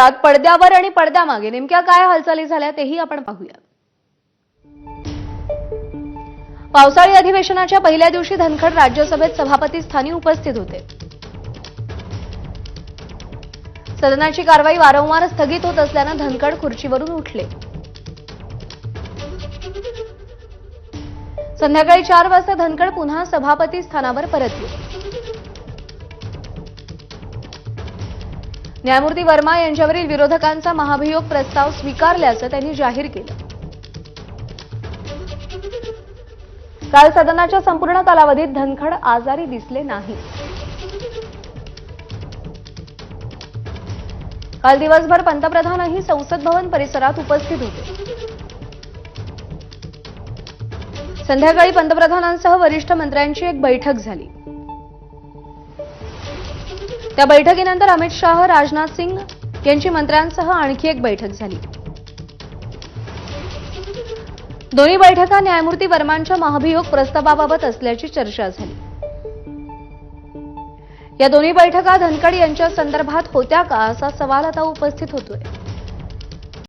बाजारात पडद्यावर आणि पडद्यामागे नेमक्या काय हालचाली झाल्या तेही आपण पाहूया पावसाळी अधिवेशनाच्या पहिल्या दिवशी धनखड राज्यसभेत सभापती स्थानी उपस्थित होते. सदनाची कारवाई वारंवार स्थगित होत असल्यानं धनखड खुर्चीवरून उठले. संध्याकाळी चार वाजता धनखड पुन्हा सभापती स्थानावर परतले. न्यायमूर्ती वर्मा यांच्यावरील विरोधकांचा महाभियोग प्रस्ताव स्वीकारल्याचं त्यांनी जाहीर केलं. काल सदनाच्या संपूर्ण कालावधीत धनखड आजारी दिसले नाही. काल दिवसभर पंतप्रधानही संसद भवन परिसरात उपस्थित होते. संध्याकाळी पंतप्रधानांसह वरिष्ठ मंत्र्यांची एक बैठक झाली. त्या बैठकीनंतर अमित शाह राजनाथ सिंग यांची मंत्र्यांसह आणखी एक बैठक झाली. दोन्ही बैठका न्यायमूर्ती वर्मांच्या महाभियोग प्रस्तावाबाबत असल्याची चर्चा झाली. या दोन्ही बैठका धनखड यांच्या संदर्भात होत्या का असा सवाल आता उपस्थित होतोय.